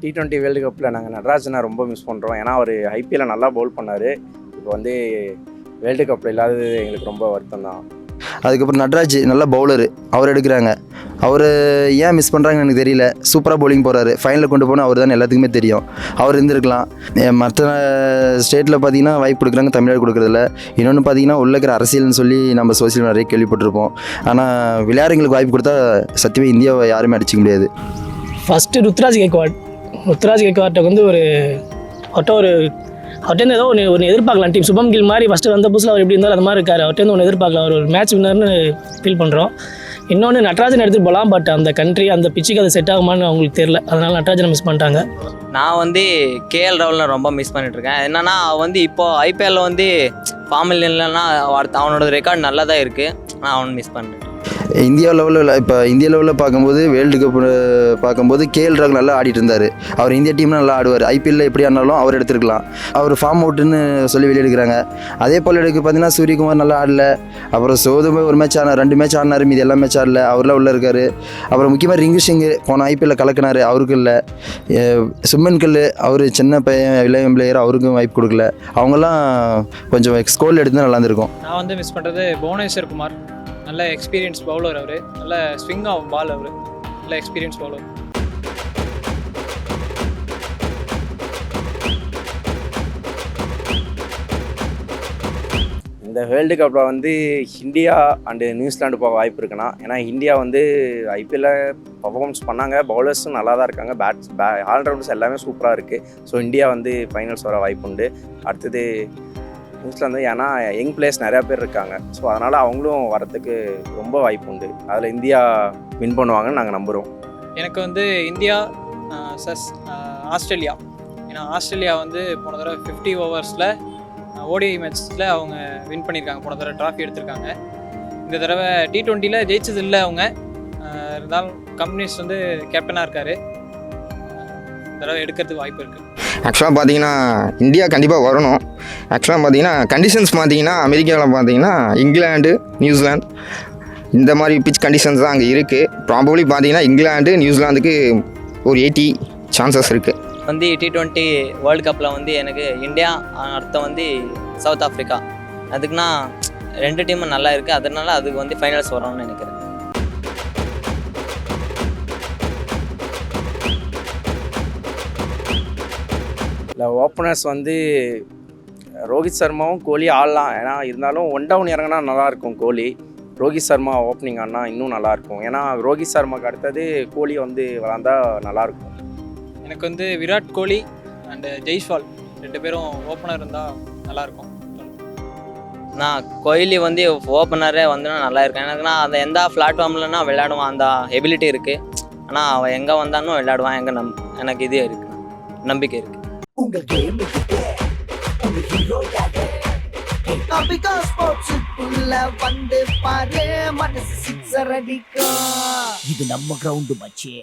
T twenty world கப்பில் நாங்கள் நடராஜனை ரொம்ப மிஸ் பண்ணுறோம் ஏன்னா அவர் ஐபிஎல்ல நல்லா பவுல் பண்ணார். இப்போ வந்து வேர்ல்டு கப்பில் இல்லாதது எங்களுக்கு ரொம்ப வருத்தம் தான். அதுக்கப்புறம் நட்ராஜ் நல்ல பவுலரு அவர் எடுக்கிறாங்க. அவர் ஏன் மிஸ் பண்ணுறாங்கன்னு எனக்கு தெரியல. சூப்பராக bowling போகிறாரு ஃபைனலில் கொண்டு போனால் அவர் தான் எல்லாத்துக்குமே தெரியும். அவர் இருந்திருக்கலாம். மற்ற ஸ்டேட்டில் பார்த்தீங்கன்னா வாய்ப்பு கொடுக்குறாங்க. தமிழ்நாடு கொடுக்குறதில்ல. இன்னொன்று பார்த்தீங்கன்னா உள்ள இருக்கிற அரசியல்னு சொல்லி நம்ம சோசியல் நிறைய கேள்விப்பட்டிருப்போம். ஆனால் விளையாடுங்களுக்கு வாய்ப்பு கொடுத்தா சத்தியமே இந்தியாவை யாருமே அடிச்சிக்க முடியாது. ஃபஸ்ட்டு ருத்ராஜ் கேக்வாட் முத்துராஜ் கேக்வாட்டை வந்து ஒரு அவர்கிட்ட ஒரு அவர்கிட்ட ஏதோ ஒன்று ஒன்று எதிர்பார்க்கலாம். டீம் சுபம் கில் மாதிரி ஃபஸ்ட்டு வந்த புதுசில் அவர் எப்படி இருந்தாலும் அது மாதிரி இருக்கார். அவர்கிட்ட ஒன்று எதிர்பார்க்கலாம். அவர் ஒரு மேட்ச் வின்னர்னு ஃபீல் பண்ணுறோம் இன்னொன்று நட்ராஜன் எடுத்துகிட்டு போகலாம் பட் அந்த கண்ட்ரி அந்த பிச்சுக்கு அது செட் ஆகுமான்னு அவங்களுக்கு தெரியல. அதனால் நட்ராஜனை மிஸ் பண்ணிட்டாங்க. நான் வந்து கேஎல் ராகுலை ரொம்ப மிஸ் பண்ணிட்டுருக்கேன். இருக்கேன் அவன் வந்து இப்போது ஐபிஎல்லில் வந்து ஃபார்மில் இல்லைன்னா அடுத்த அவனோட ரெக்கார்ட் நல்லா தான் இருக்குது நான் அவனை மிஸ் பண்ணுறேன் இந்தியா லெவலில் இப்போ இந்தியா லெவலில் பார்க்கும்போது வேர்ல்டு கப் பார்க்கும்போது கேஎல் ராகுல் நல்லா ஆடிட்டு இருந்தார். அவர் இந்தியா டீம் நல்லா ஆடுவார். ஐபிஎல்ல எப்படி ஆடினாலும் அவர் எடுத்துருக்கலாம். அவர் ஃபார்ம் அவுட்டுன்னு சொல்லி வெளியெடுக்கிறாங்க அதே போல் எடுக்க பார்த்தீங்கன்னா சூரியகுமார் நல்லா ஆடல. அப்புறம் சோதுமே ஒரு மேட்ச் ஆனார் ரெண்டு மேட்ச் ஆடினார். மீதி எல்லா மேட்ச் ஆடல. அவர்லாம் உள்ளே இருக்கார். அப்புறம் முக்கியமாக ரிங்கு சிங் போன ஐபிஎல்ல கலக்கினார். அவருக்கு இல்லை. சும்மன் கல் அவர் சின்ன பையன் இளைய பிளேயர் அவருக்கும் வாய்ப்பு கொடுக்கல. அவங்கெல்லாம் கொஞ்சம் ஸ்கோல் எடுத்து நல்லா இருந்திருக்கும். நான் வந்து மிஸ் பண்ணுறது புவனேஸ்வர் குமார். நல்ல எக்ஸ்பீரியன்ஸ் பவுலர் அவர். நல்ல ஸ்விங் ஆகும் பால் அவர். நல்ல எக்ஸ்பீரியன்ஸ் பவுலர் இந்த வேர்ல்டு கப்பில் வந்து இந்தியா அண்டு நியூசிலாண்டு போக வாய்ப்பு இருக்குன்னா ஏன்னா இந்தியா வந்து ஐபிஎல்ல பர்ஃபார்மன்ஸ் பண்ணாங்க. பவுலர்ஸும் நல்லா தான் இருக்காங்க. பேட்ஸ் பே ஆல்ரவுண்டர்ஸ் எல்லாமே சூப்பராக இருக்குது ஸோ இந்தியா வந்து ஃபைனல்ஸ் வர வாய்ப்பு உண்டு. அடுத்தது நியூசிலாந்து ஏன்னா யங் பிளேயர்ஸ் நிறையா பேர் இருக்காங்க. ஸோ அதனால் அவங்களும் வரத்துக்கு ரொம்ப வாய்ப்பு உண்டு. அதில் இந்தியா வின் பண்ணுவாங்கன்னு நாங்கள் நம்புகிறோம் எனக்கு வந்து இந்தியா சஸ் ஆஸ்திரேலியா. ஏன்னா ஆஸ்திரேலியா வந்து போன தடவை ஃபிஃப்டி ஓவர்ஸில் ஓடிஐ மேட்ச்சில் அவங்க வின் பண்ணியிருக்காங்க. போன தடவை ட்ராஃபி எடுத்திருக்காங்க. இந்த தடவை டி டுவெண்ட்டியில் ஜெயிச்சது இல்லை அவங்க. இருந்தாலும் கம்பெனிஸ் வந்து கேப்டனாக இருக்கார். தடவை எடுக்கிறதுக்கு வாய்ப்பு இருக்குது ஆக்சுவலாக பார்த்தீங்கன்னா இந்தியா கண்டிப்பாக வரணும். ஆக்சுவலாக பார்த்தீங்கன்னா கண்டிஷன்ஸ் பார்த்தீங்கன்னா அமெரிக்காவில் பார்த்தீங்கன்னா இங்கிலாந்து நியூசிலாந்து இந்த மாதிரி பிச் கண்டிஷன்ஸ் தான் அங்கே இருக்குது ப்ராபப்ளி பார்த்தீங்கன்னா இங்கிலாந்து நியூசிலாந்துக்கு ஒரு எயிட்டி சான்சஸ் இருக்குது வந்து டி டுவெண்ட்டி வேர்ல்டு கப்பில் வந்து எனக்கு இந்தியா அடுத்த வந்து சவுத் ஆஃப்ரிக்கா அதுக்குன்னா ரெண்டு டீமும் நல்லா இருக்குது அதனால அதுக்கு வந்து ஃபைனல்ஸ் வரும்னு நினைக்கிறேன். இல்லை ஓப்பனர்ஸ் வந்து ரோஹித் சர்மாவும் கோலி ஆடலாம். ஏன்னா இருந்தாலும் ஒன் டவுன் இறங்கினா நல்லாயிருக்கும் கோலி. ரோஹித் சர்மா ஓப்பனிங் ஆடினா இன்னும் நல்லாயிருக்கும். ஏன்னா ரோஹித் சர்மாக்கு அடுத்தது கோலி வந்து விளாண்டா நல்லாயிருக்கும். எனக்கு வந்து விராட் கோலி அண்டு ஜெய்ஸ்வால் ரெண்டு பேரும் ஓப்பனர் இருந்தால் நல்லாயிருக்கும். நான் கோஹ்லி வந்து ஓப்பனரே வந்து நல்லா இருக்கேன் எனக்குன்னா அந்த எந்த பிளாட்ஃபார்ம்லன்னா விளையாடுவான். அந்த எபிலிட்டி இருக்குது ஆனால் அவன் எங்கே வந்தாலும் விளையாடுவான். எங்கே நம் எனக்கு இது இருக்குது நம்பிக்கை இருக்குது உங்கள் கேம் உங்கள் ஹீரோ யாரு? ஸ்போர்ட்ஸுக்குள்ள வந்து பாரு. மனசு சிக்ஸர் அடிக்கும். இது நம்ம கிரவுண்டு மச்சே.